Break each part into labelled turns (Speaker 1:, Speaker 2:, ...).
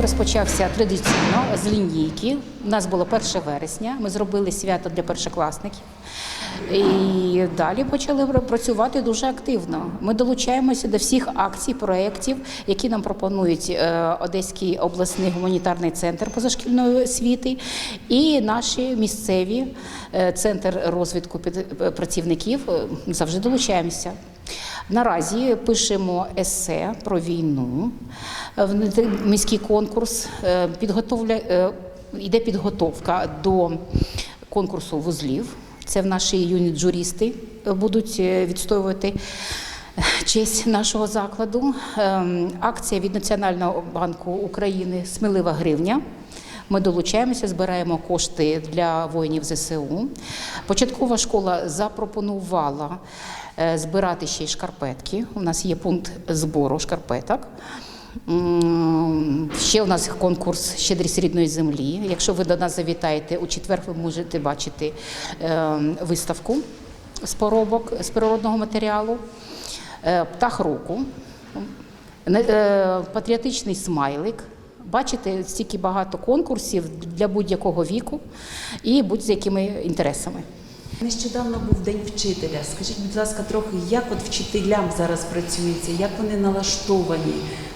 Speaker 1: Розпочався традиційно з лінійки. У нас було 1 вересня. Ми зробили свято для першокласників. І далі почали працювати дуже активно. Ми долучаємося до всіх акцій, проєктів, які нам пропонують е, Одеський обласний гуманітарний центр позашкільної освіти і наші місцеві е, центр розвитку під- працівників. е, Завжди долучаємося. Наразі пишемо есе про війну. Е, Міський конкурс е, підготовля е, йде підготовка до конкурсу вузлів. Це в наші юні джурісти е, будуть е, відстоювати честь нашого закладу. Ем, Акція від Національного банку України Смілива гривня. Ми долучаємося, збираємо кошти для воїнів ЗСУ. Початкова школа запропонувала е, збирати ще й шкарпетки. У нас є пункт збору шкарпеток. Ще у нас конкурс Щедрість рідної землі. Якщо ви до нас завітаєте у четвер, ви можете бачити е, виставку з поробок з природного матеріалу, е, птах року, е, патріотичний смайлик. Бачите, стільки багато конкурсів для будь-якого віку і будь-з якими інтересами.
Speaker 2: Нещодавно був день вчителя. Скажіть, будь ласка, трохи як от вчителям зараз працюється, як вони налаштовані?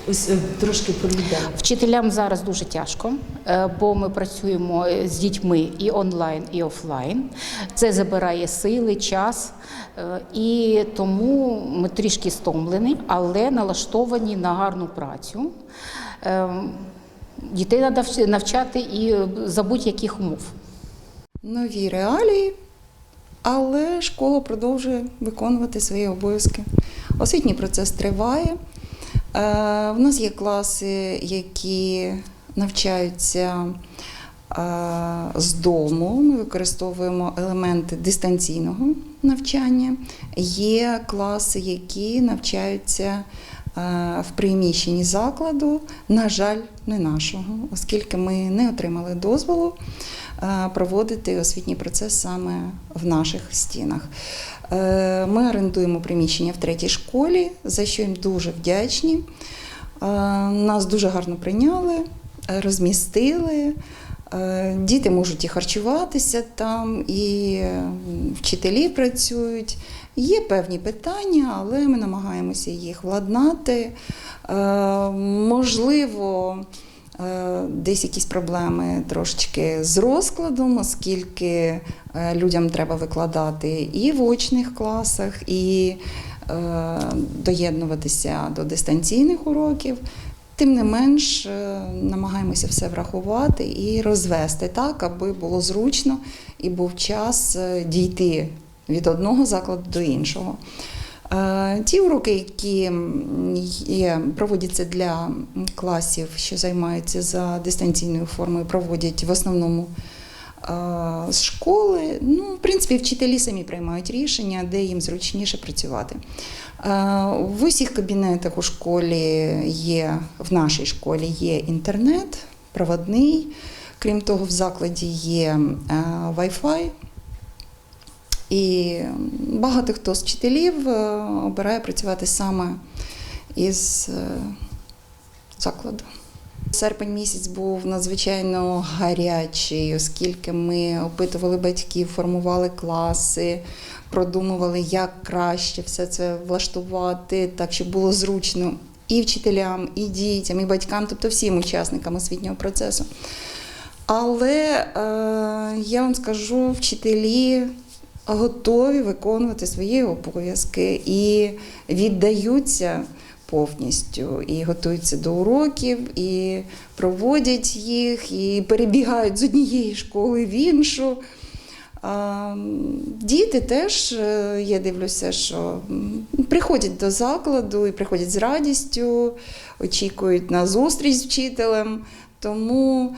Speaker 2: Ось е, трошки про людей.
Speaker 1: Вчителям зараз дуже тяжко, е, бо ми працюємо е, з дітьми і онлайн, і офлайн. Це забирає сили, час, і тому ми трішки стомлені, але налаштовані на гарну працю. Е, Дітей треба навчати і за будь-яких умов.
Speaker 3: нові реалії, але школа продовжує виконувати свої обов'язки. Освітній процес триває. Е, В нас є класи, які навчаються е, з дому. Ми використовуємо елементи дистанційного навчання. Є класи, які навчаються е, в приміщенні закладу, на жаль, не нашого, оскільки ми не отримали дозволу проводити освітній процес саме в наших стінах. Е, Ми орендуємо приміщення в третій школі, за що їм дуже вдячні. Е, Нас дуже гарно прийняли, е, розмістили. Е, Діти можуть і харчуватися там, і е, вчителі працюють. Є певні питання, але ми намагаємося їх владнати. Е, Можливо, е, десь якісь проблеми трошечки з розкладом, оскільки е, людям треба викладати і в очних класах, і е, доєднуватися до дистанційних уроків. Тим не менш, е, намагаємося все врахувати і розвести так, аби було зручно і був час е, дійти від одного закладу до іншого. Е, Ті уроки, які є, проводяться для класів, що займаються за дистанційною формою, проводять в основному е, з школи. Ну, в принципі, вчителі самі приймають рішення, де їм зручніше працювати. Е, В усіх кабінетах у школі є, в нашій школі є інтернет, проводний. Крім того, в закладі є Wi-Fi. І багато хто з вчителів е, обирає працювати саме із е, закладу. Серпень місяць був надзвичайно гарячий, оскільки ми опитували батьків, формували класи, продумували, як краще все це влаштувати, так щоб було зручно і вчителям, і дітям, і батькам, тобто всім учасникам освітнього процесу. Але е, я вам скажу, вчителі готові виконувати свої обов'язки і віддаються повністю, і готуються до уроків, і проводять їх, і перебігають з однієї школи в іншу. Діти теж, е, я дивлюся, що приходять до закладу і приходять з радістю, очікують на зустріч з вчителем. Тому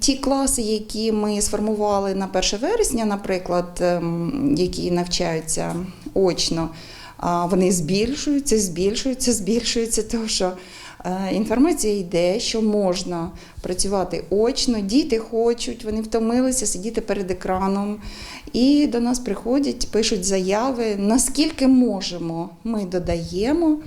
Speaker 3: ті класи, які ми сформували на 1 вересня, наприклад, ем, які навчаються очно, вони збільшуються, збільшуються, збільшуються, тому що е, інформація йде, що можна працювати очно, діти хочуть, вони втомилися сидіти перед екраном. І до нас приходять, пишуть заяви, наскільки можемо, ми додаємо.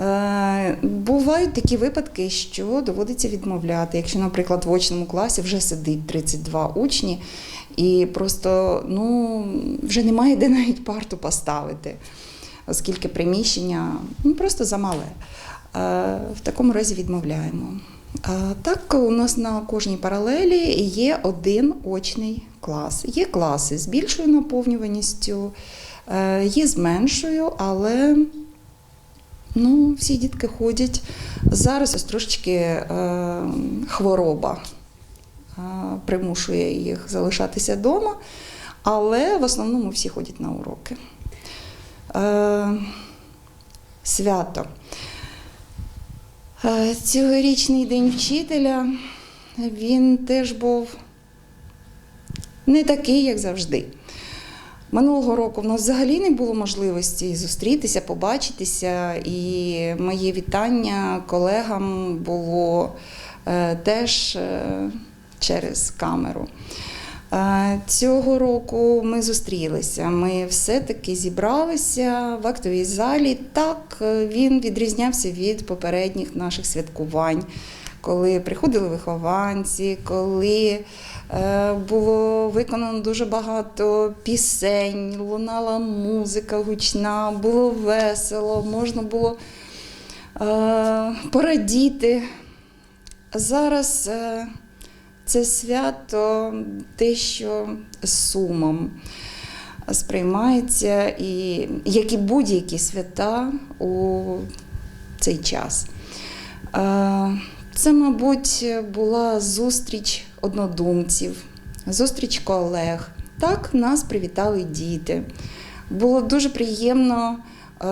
Speaker 3: Е, Бувають такі випадки, що доводиться відмовляти. Якщо, наприклад, в очному класі вже сидить 32 учні, і просто ну, вже немає де навіть парту поставити, оскільки приміщення ну, просто замале. Е, В такому разі відмовляємо. Так, у нас на кожній паралелі є один очний клас. Є класи з більшою наповнюваністю, е, є з меншою, але ну, всі дітки ходять. Зараз ось трошечки е, хвороба е, примушує їх залишатися вдома, але в основному всі ходять на уроки. Е, Свято. Е, Цьогорічний день вчителя він теж був не такий, як завжди. Минулого року в нас взагалі не було можливості зустрітися, побачитися, і моє вітання колегам було е, теж е, через камеру. Е, Цього року ми зустрілися. Ми все-таки зібралися в актовій залі. Так, він відрізнявся від попередніх наших святкувань, коли приходили вихованці, коли було виконано дуже багато пісень, лунала музика гучна, було весело, можна було е, порадіти. Зараз е, це свято дещо з сумом сприймається, і як і будь-які свята у цей час. Е, Це, мабуть, була зустріч однодумців, зустріч колег. Так нас привітали діти. Було дуже приємно е,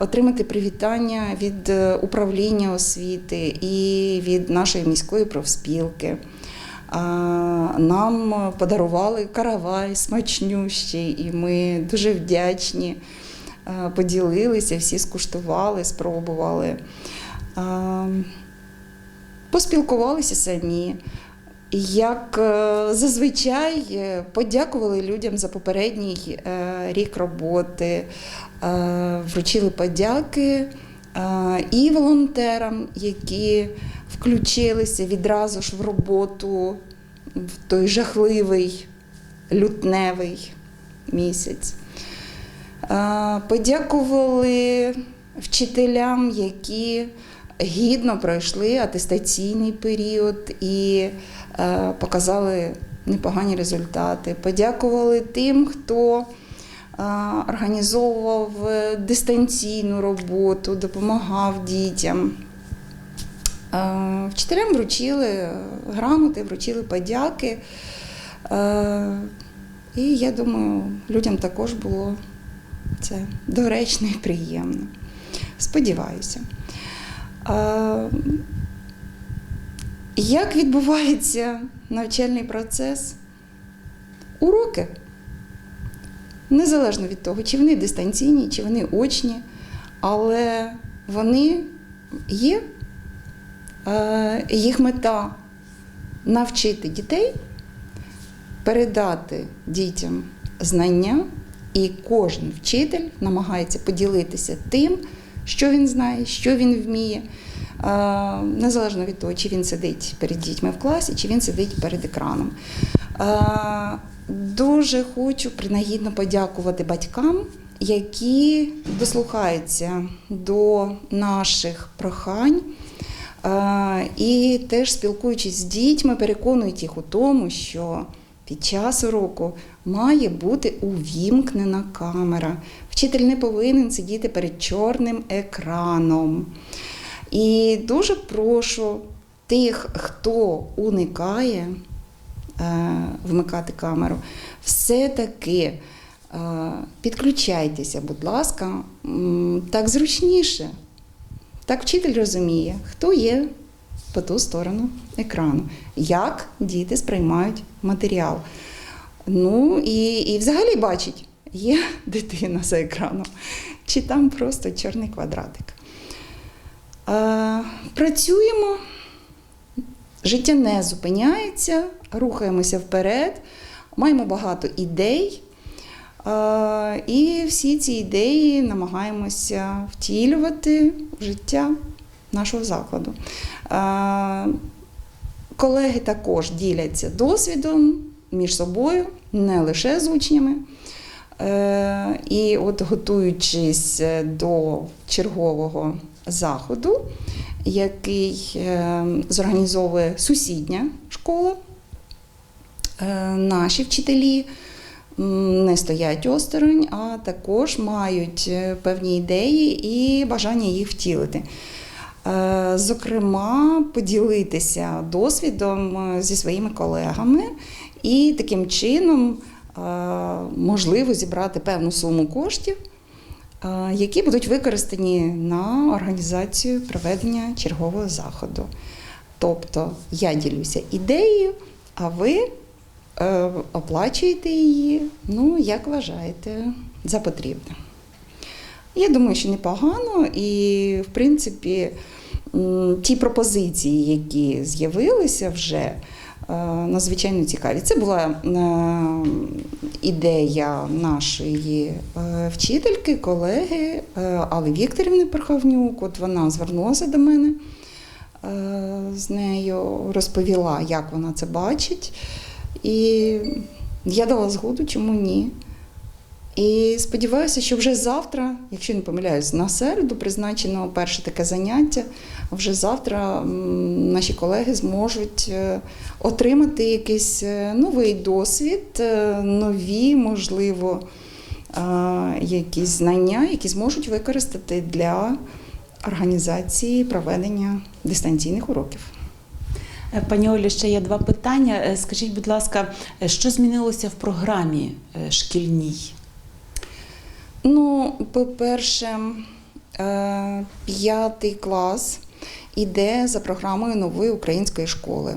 Speaker 3: отримати привітання від е, управління освіти і від нашої міської профспілки. А, Нам подарували каравай смачнющий, і ми дуже вдячні. Е, Поділилися, всі скуштували, спробували. Поспілкувалися самі. Як е, зазвичай е, подякували людям за попередній е, рік роботи, вручили подяки і волонтерам, які включилися відразу ж в роботу в той жахливий лютневий місяць. Подякували вчителям, які гідно пройшли атестаційний період і показали непогані результати. Подякували тим, хто е, організовував е, дистанційну роботу, допомагав дітям. Е, Вчителям вручили е, грамоти, вручили подяки. Е, І я думаю, людям також було це доречно і приємно. Сподіваюся. Як відбувається навчальний процес? Уроки. Незалежно від того, чи вони дистанційні, чи вони очні, але вони є. Е, Їх мета навчити дітей, передати дітям знання, і кожен вчитель намагається поділитися тим, що він знає, що він вміє, незалежно від того, чи він сидить перед дітьми в класі, чи він сидить перед екраном. Е, Дуже хочу принагідно подякувати батькам, які дослухаються до наших прохань. Е, І теж спілкуючись з дітьми, переконують їх у тому, що під час уроку має бути увімкнена камера. Вчитель не повинен сидіти перед чорним екраном. І дуже прошу тих, хто уникає е, вмикати камеру, все-таки е, підключайтеся, будь ласка, так зручніше. Так вчитель розуміє, хто є по ту сторону екрану, як діти сприймають матеріал. Ну і, і взагалі бачить, є дитина за екраном, чи там просто чорний квадратик. Е, працюємо, життя не зупиняється, рухаємося вперед, маємо багато ідей. Е, І всі ці ідеї намагаємося втілювати в життя нашого закладу. Е, Колеги також діляться досвідом між собою, не лише з учнями. І от готуючись до чергового заходу, який е, зорганізовує сусідня школа, е, наші вчителі не стоять осторонь, а також мають е, певні ідеї і бажання їх втілити. Е, Зокрема, поділитися досвідом зі своїми колегами і таким чином можливо зібрати певну суму коштів, які будуть використані на організацію проведення чергового заходу. Тобто я ділюся ідеєю, а ви е, оплачуєте її, ну, як вважаєте, за потрібне. Я думаю, що непогано, і в принципі ті пропозиції, які з'явилися вже, надзвичайно цікаві. Це була е, ідея нашої е, вчительки, колеги Али Вікторівни Перховнюк. От вона звернулася до мене е, з нею, розповіла, як вона це бачить. І я дала згоду, чому ні. І сподіваюся, що вже завтра, якщо не помиляюсь, на середу призначено перше таке заняття. Вже завтра наші колеги зможуть е, отримати якийсь е, новий досвід, е, нові, можливо, якісь знання, які зможуть використати для організації проведення дистанційних уроків.
Speaker 2: Пані Олі, ще є два питання. Скажіть, будь ласка, що змінилося в програмі шкільній?
Speaker 3: Ну, по-перше, е, п'ятий клас іде за програмою нової української школи.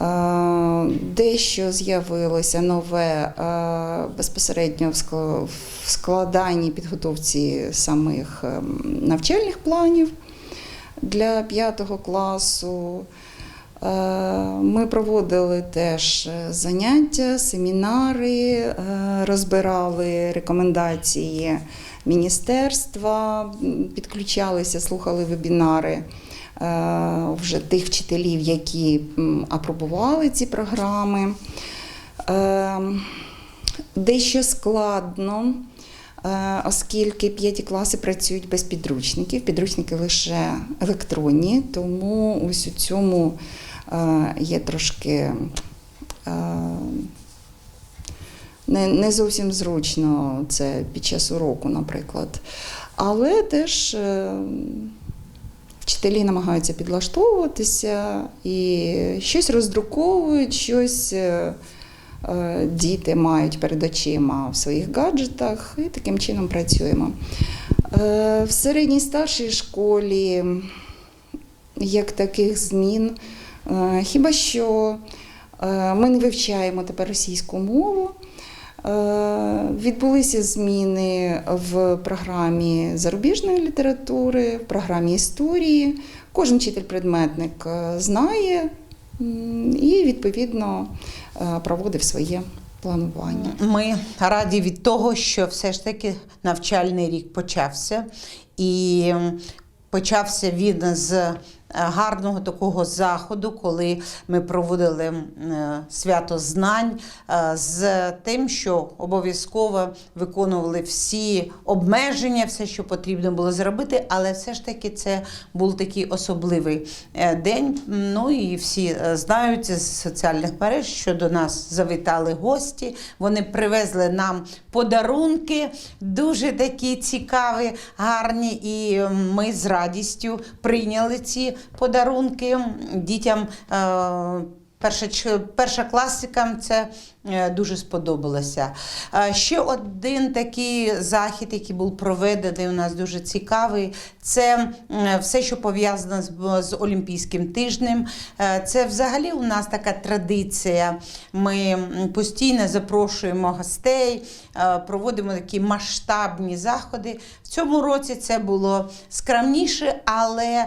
Speaker 3: Е, Дещо з'явилося нове е, безпосередньо в складанні підготовці самих ем, навчальних планів для п'ятого класу. Е, Ми проводили теж е, заняття, семінари, е, розбирали рекомендації міністерства, підключалися, слухали вебінари вже тих вчителів, які апробували ці програми. Дещо складно, оскільки п'яті класи працюють без підручників, підручники лише електронні, тому ось у цьому є трошки е, не, не зовсім зручно це під час уроку, наприклад. Але теж е, вчителі намагаються підлаштовуватися і щось роздруковують, щось. е, е, Діти мають перед очима в своїх гаджетах і таким чином працюємо. Е, В середній старшій школі як таких змін, е, хіба що е, ми не вивчаємо тепер російську мову. Е, Відбулися зміни в програмі зарубіжної літератури, в програмі історії. Кожен вчитель-предметник е, знає і, відповідно, е, проводив своє планування.
Speaker 4: Ми раді від того, що все ж таки навчальний рік почався, і почався він з е, гарного такого заходу, коли ми проводили е, свято знань е, з тим, що обов'язково виконували всі обмеження, все, що потрібно було зробити, але все ж таки це був такий особливий е, день. Ну і всі е, знають з соціальних мереж, що до нас завітали гості. Вони привезли нам подарунки, дуже такі цікаві, гарні. І ми з радістю прийняли ці подарунки дітям. Перша, перша класикам це дуже сподобалося. Ще один такий захід, який був проведений у нас дуже цікавий, це е, все, що пов'язано з, з Олімпійським тижнем. Е, Це взагалі у нас така традиція. Ми постійно запрошуємо гостей, е, проводимо такі масштабні заходи. В цьому році це було скромніше, але.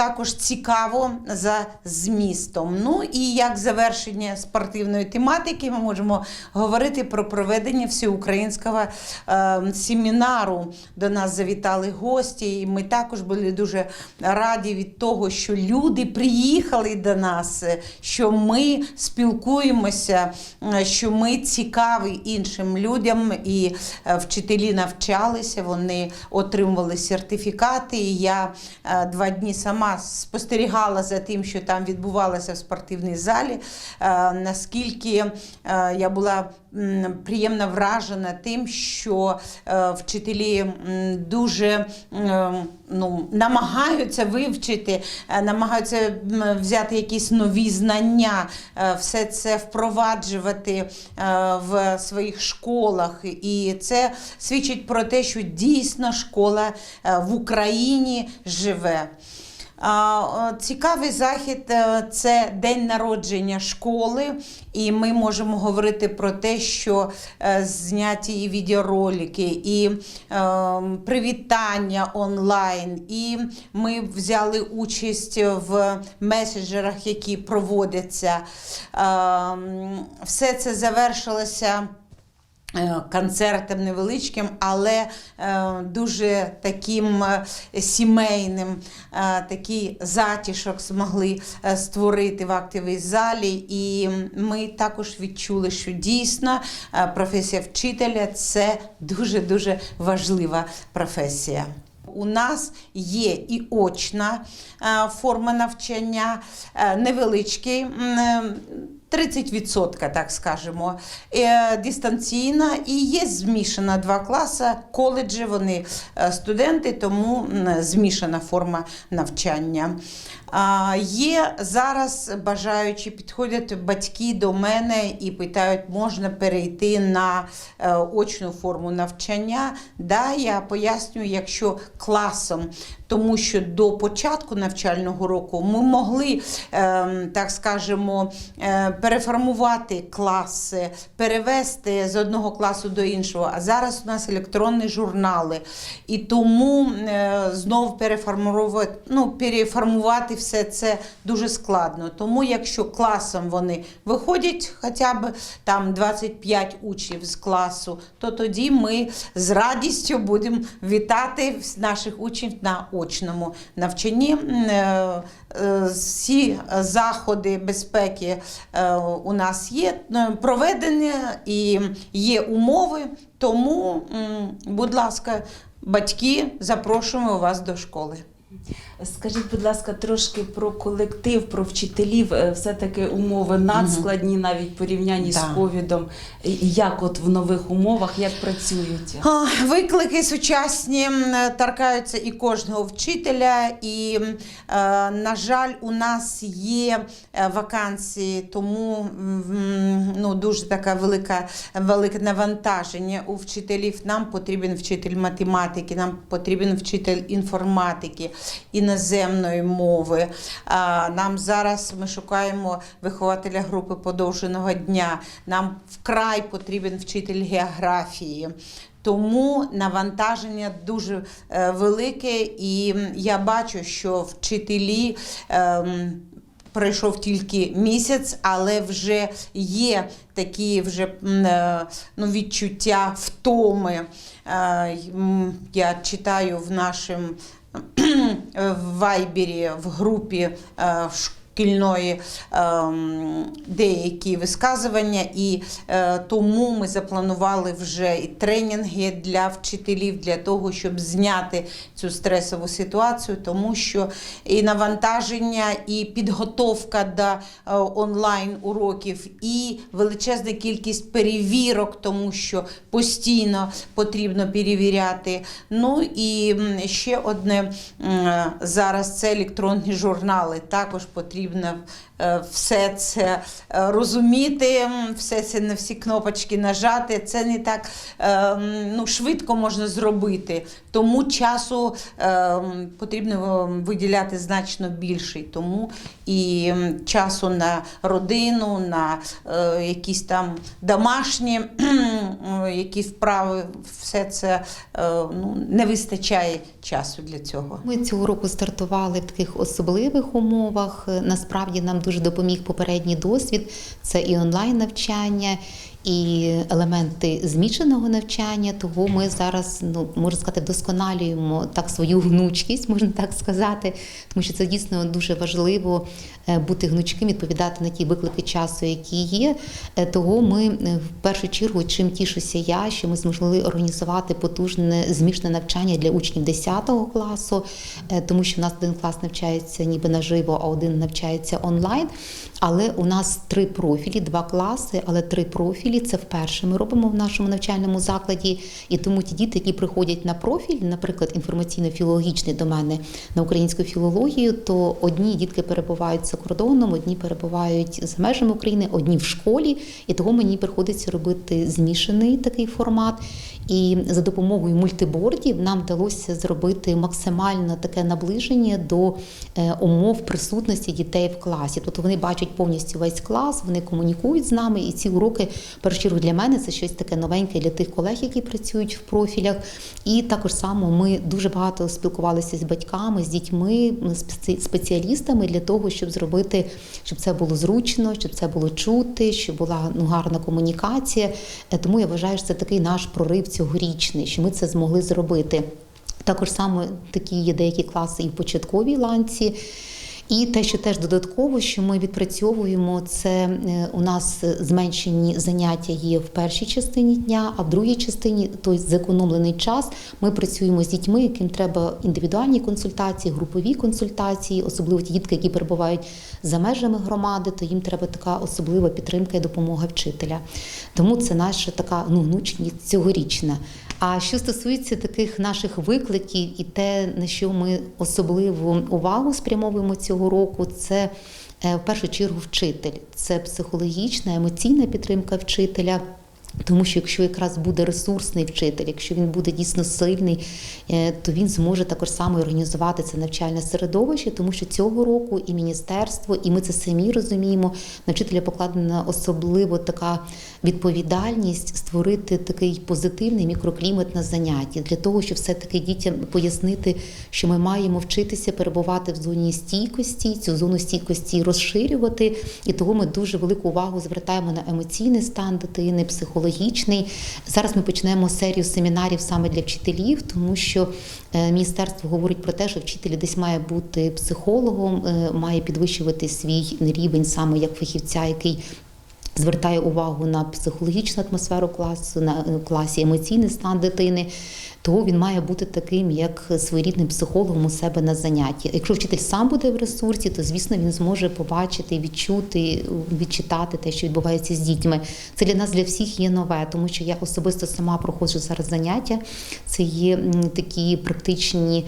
Speaker 4: Також цікаво за змістом. Ну і як завершення спортивної тематики, ми можемо говорити про проведення всеукраїнського е, семінару. До нас завітали гості, і ми також були дуже раді від того, що люди приїхали до нас, е, що ми спілкуємося, е, що ми цікаві іншим людям, і е, вчителі навчалися, вони отримували сертифікати. І я два дні сама спостерігала за тим, що там відбувалося в спортивній залі. Е, Наскільки е, я була приємно вражена тим, що е, вчителі дуже ну, намагаються вивчити, намагаються взяти якісь нові знання, все це впроваджувати в своїх школах. І це свідчить про те, що дійсно школа в Україні живе. Цікавий захід е, це день народження школи, і ми можемо говорити про те, що е, зняті і відеоролики, і е, привітання онлайн, і ми взяли участь в меседжерах, які проводяться. Е, Все це завершилося. Е, Концертом невеличким, але е, дуже таким е, сімейним, такий затішок змогли створити в актовій залі. І ми також відчули, що дійсно професія вчителя це дуже дуже важлива професія. У нас є і очна форма навчання, невеличкий. М, е, 30%, так скажемо, е, дистанційна і є змішана два класи. Коледжі вони е, студенти, тому змішана форма навчання. Є зараз бажаючі підходять батьки до мене і питають, можна перейти на е, очну форму навчання. Да, я пояснюю, якщо класом, тому що до початку навчального року ми могли, е, так скажемо, переформувати класи, перевести з одного класу до іншого. А зараз у нас електронні журнали. І тому е, знову переформувати, ну, переформувати все це дуже складно. Тому, якщо класом вони виходять хоча б там 25 учнів з класу, то тоді ми з радістю будемо вітати наших учнів на очному навчанні. Е, е, Всі заходи безпеки е, у нас є е, проведені і є умови. Тому, будь ласка, батьки, запрошуємо вас до школи.
Speaker 2: Скажіть, будь ласка, трошки про колектив, про вчителів. Е, Все-таки умови надскладні, навіть порівнянні з ковідом. Як от в нових умовах, як працюють?
Speaker 4: Виклики сучасні торкаються і кожного вчителя, і, е, на жаль, у нас є е, вакансії, тому ну, дуже така велика, велике навантаження у вчителів. Нам потрібен вчитель математики, нам потрібен вчитель інформатики, іноземної мови. Нам зараз ми шукаємо вихователя групи подовженого дня. Нам вкрай потрібен вчитель географії. Тому навантаження дуже е, велике, і я бачу, що вчителі. ем, Пройшов тільки місяць, але вже є такі вже е, ну, відчуття втоми. Е, Я читаю в нашому в Вайбері в групі е, шкільної ем, деякі висказування, і е, тому ми запланували вже і тренінги для вчителів для того, щоб зняти цю стресову ситуацію, тому що і навантаження, і підготовка до е, онлайн уроків, і величезна кількість перевірок, тому що постійно потрібно перевіряти. Ну і ще одне м, зараз це електронні журнали. Також потрібно е, все це е, розуміти, все це на всі кнопочки нажати. Це не так е, ну, швидко можна зробити. Тому часу потрібно виділяти значно більший. Тому і часу на родину, на е, якісь там домашні е, які вправи, все це е, ну, не вистачає часу для цього.
Speaker 5: Ми цього року стартували в таких особливих умовах. Насправді нам дуже допоміг попередній досвід. Це і онлайн навчання, і елементи змішаного навчання. Того ми зараз, ну можна сказати, вдосконалюємо так свою гнучкість, можна так сказати, тому що це дійсно дуже важливо е, бути гнучким, відповідати на ті виклики часу, які є. Е, Того ми е, в першу чергу, чим тішуся я, що ми змогли організувати потужне змішане навчання для учнів 10 класу, тому що в нас один клас навчається ніби наживо, а один навчається онлайн. Але у нас три профілі, два класи, але три профілі. Це вперше ми робимо в нашому навчальному закладі. І тому ті діти, які приходять на профіль, наприклад, інформаційно-філологічний до мене на українську філологію, то одні дітки перебувають за кордоном, одні перебувають за межами України, одні в школі. І того мені приходиться робити змішаний такий формат. І за допомогою мультибордів нам вдалося зробити максимально таке наближення до е, умов присутності дітей в класі. Тобто вони бачать повністю весь клас, вони комунікують з нами, і ці уроки, першу для мене це щось таке новеньке для тих колег, які працюють в профілях. І також само ми дуже багато спілкувалися з батьками, з дітьми, спеці- спеціалістами для того, щоб зробити, щоб це було зручно, щоб це було чути, щоб була ну, гарна комунікація. Е, Тому я вважаю, що це такий наш прорив цьогорічний, що ми це змогли зробити. Також саме такі є деякі класи і в початковій ланці. І те, що теж додатково, що ми відпрацьовуємо, це е, у нас зменшені заняття є в першій частині дня, а в другій частині той зекономлений час. Ми працюємо з дітьми, яким треба індивідуальні консультації, групові консультації, особливо ті дітки, які перебувають за межами громади, то їм треба така особлива підтримка і допомога вчителя. Тому це наша така ну, гнучність цьогорічна. А що стосується таких наших викликів і те, на що ми особливу увагу спрямовуємо цього року, це е, в першу чергу вчитель. Це психологічна, емоційна підтримка вчителя. Тому що якщо якраз буде ресурсний вчитель, якщо він буде дійсно сильний, е, то він зможе також само організувати це навчальне середовище, тому що цього року і міністерство, і ми це самі розуміємо. На вчителя покладена особливо така відповідальність створити такий позитивний мікроклімат на занятті для того, щоб все-таки дітям пояснити, що ми маємо вчитися перебувати в зоні стійкості, цю зону стійкості розширювати. І того ми дуже велику увагу звертаємо на емоційний стан дитини, психологічний. Зараз ми почнемо серію семінарів саме для вчителів, тому що е, міністерство говорить про те, що вчитель десь має бути психологом, е, має підвищувати свій рівень саме як фахівця, який звертає увагу на психологічну атмосферу класу, на е, класі емоційний стан дитини. Того він має бути таким, як своєрідним психологом у себе на занятті. Якщо вчитель сам буде в ресурсі, то звісно він зможе побачити, відчути, відчитати те, що відбувається з дітьми. Це для нас для всіх є нове, тому що я особисто сама проходжу зараз заняття. Це є такі практичні.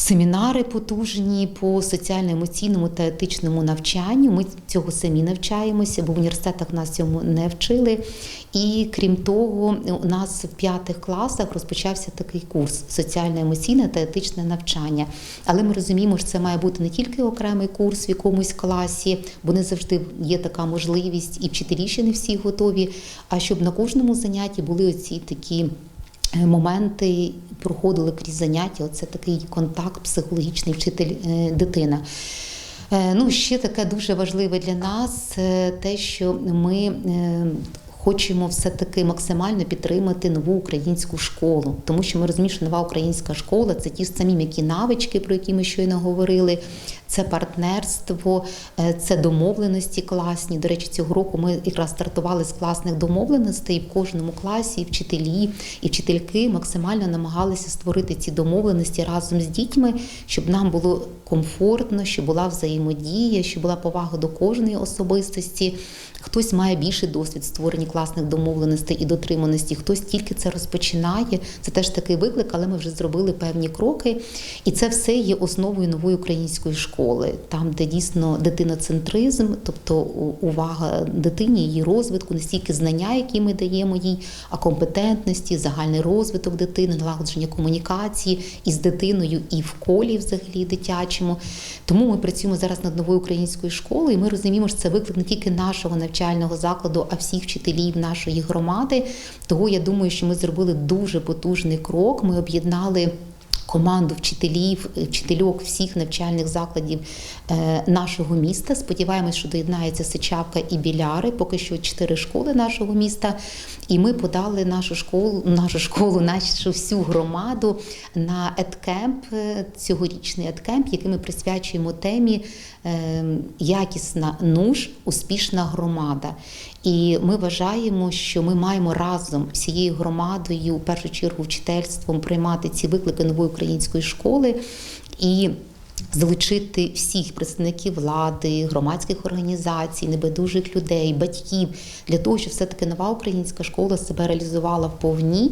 Speaker 5: Семінари потужні по соціально-емоційному та етичному навчанню. Ми цього самі навчаємося, бо в університетах нас цьому не вчили. І крім того, у нас в п'ятих класах розпочався такий курс соціально-емоційне та етичне навчання. Але ми розуміємо, що це має бути не тільки окремий курс в якомусь класі, бо не завжди є така можливість, і вчителі ще не всі готові. А щоб на кожному занятті були оці такі. е, Моменти проходили крізь заняття. Оце такий контакт, психологічний вчитель е, дитина. Е, Ну, ще таке дуже важливе для нас е, те, що ми хочемо все-таки максимально підтримати нову українську школу, тому що ми розуміємо, що нова українська школа це ті ж самі м'які навички, про які ми щойно говорили. Це партнерство, е, це домовленості класні. До речі, цього року ми якраз стартували з класних домовленостей. І в кожному класі і вчителі і вчительки максимально намагалися створити ці домовленості разом з дітьми, щоб нам було комфортно, щоб була взаємодія, щоб була повага до кожної особистості. Хтось має більший досвід створення класних домовленостей і дотриманості. Хтось тільки це розпочинає. Це теж такий виклик, але ми вже зробили певні кроки. І це все є основою нової української школи, там, де дійсно дитиноцентризм, тобто увага дитині, її розвитку, не стільки знання, які ми даємо їй, а компетентності, загальний розвиток дитини, налагодження комунікації із дитиною і в колі, взагалі дитячому. Тому ми працюємо зараз над новою українською школою. і Ми розуміємо, що це виклик не тільки нашого навчального закладу, а всіх вчителів нашої громади. Того я думаю, що ми зробили дуже потужний крок. Ми об'єднали. Команду вчителів, е, вчительок всіх навчальних закладів е, нашого міста. Сподіваємось, що доєднається Сичавка і Біляри. Поки що чотири школи нашого міста. І ми подали нашу школу, нашу школу, нашу всю громаду на едкемп, е, цьогорічний едкемп, який ми присвячуємо темі е, якісна нуж, успішна громада. І ми вважаємо, що ми маємо разом всією громадою, в першу чергу вчительством, приймати ці виклики нової української школи і. Залучити всіх представників влади, громадських організацій, небайдужих людей, батьків для того, щоб все-таки нова українська школа себе реалізувала в повні.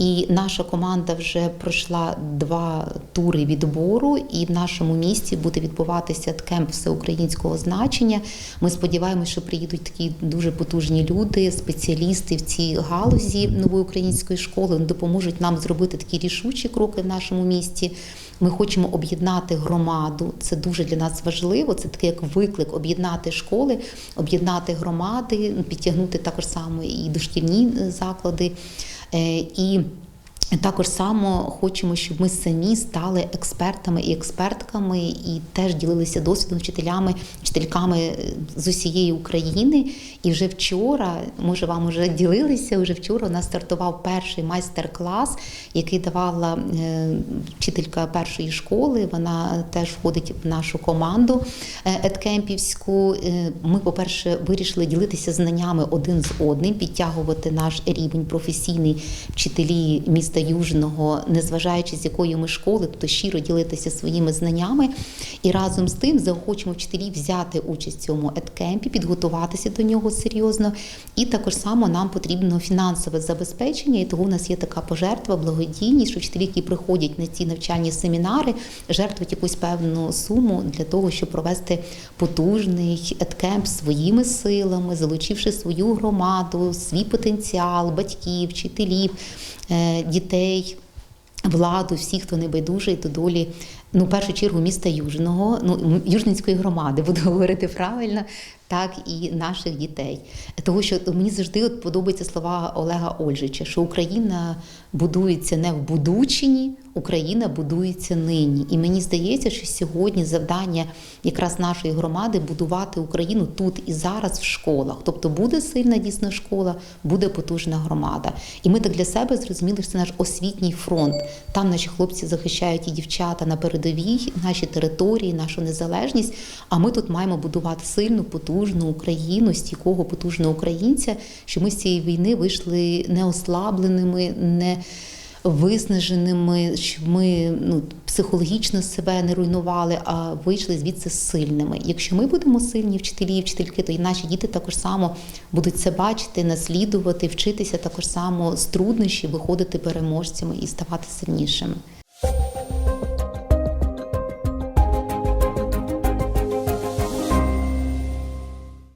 Speaker 5: І наша команда вже пройшла два тури відбору, і в нашому місті буде відбуватися кемп всеукраїнського значення. Ми сподіваємося, що приїдуть такі дуже потужні люди, спеціалісти в цій галузі нової української школи. Допоможуть нам зробити такі рішучі кроки в нашому місті. Ми хочемо об'єднати громаду. Це дуже для нас важливо. Це такий як виклик об'єднати школи, об'єднати громади, підтягнути також само і дошкільні е, заклади. Е, І також само хочемо, щоб ми самі стали експертами і експертками, і теж ділилися досвідом вчителями, вчительками е, з усієї України. І вже вчора, може, вам вже ділилися. Вже вчора у нас стартував перший майстер-клас, який давала е, вчителька першої школи. Вона теж входить в нашу команду е, едкемпівську. Е, Ми, по-перше, вирішили ділитися знаннями один з одним, підтягувати наш рівень професійний вчителі міста Южного, незважаючи з якої ми школи, тобто щиро ділитися своїми знаннями. І разом з тим заохочуємо вчителів взяти участь в цьому едкемпі, підготуватися до нього серйозно. І також само нам потрібно фінансове забезпечення, і того у нас є така пожертва, благодійність, що вчителі, які приходять на ці навчальні семінари, жертвують якусь певну суму для того, щоб провести потужний едкемп своїми силами, залучивши свою громаду, свій потенціал, батьків, вчителів, дітей. Владу, всіх, хто небайдужий до долі, ну, в першу чергу, міста Южного, ну Южницької громади, буду говорити правильно, так і наших дітей. Тому що мені завжди от подобаються слова Олега Ольжича, що Україна будується не в будучині, Україна будується нині. І мені здається, що сьогодні завдання якраз нашої громади будувати Україну тут і зараз в школах. Тобто буде сильна дійсно школа, буде потужна громада. І ми так для себе зрозуміли, що це наш освітній фронт. Там наші хлопці захищають і дівчата на передовій, наші території, нашу незалежність. А ми тут маємо будувати сильну, потужну Україну, стійкого, потужного українця, що ми з цієї війни вийшли не ослабленими, не виснаженими, щоб ми ну, психологічно себе не руйнували, а вийшли звідси сильними. Якщо ми будемо сильні вчителі і вчительки, то і наші діти також само будуть це бачити, наслідувати, вчитися також само з труднощів, виходити переможцями і ставати сильнішими.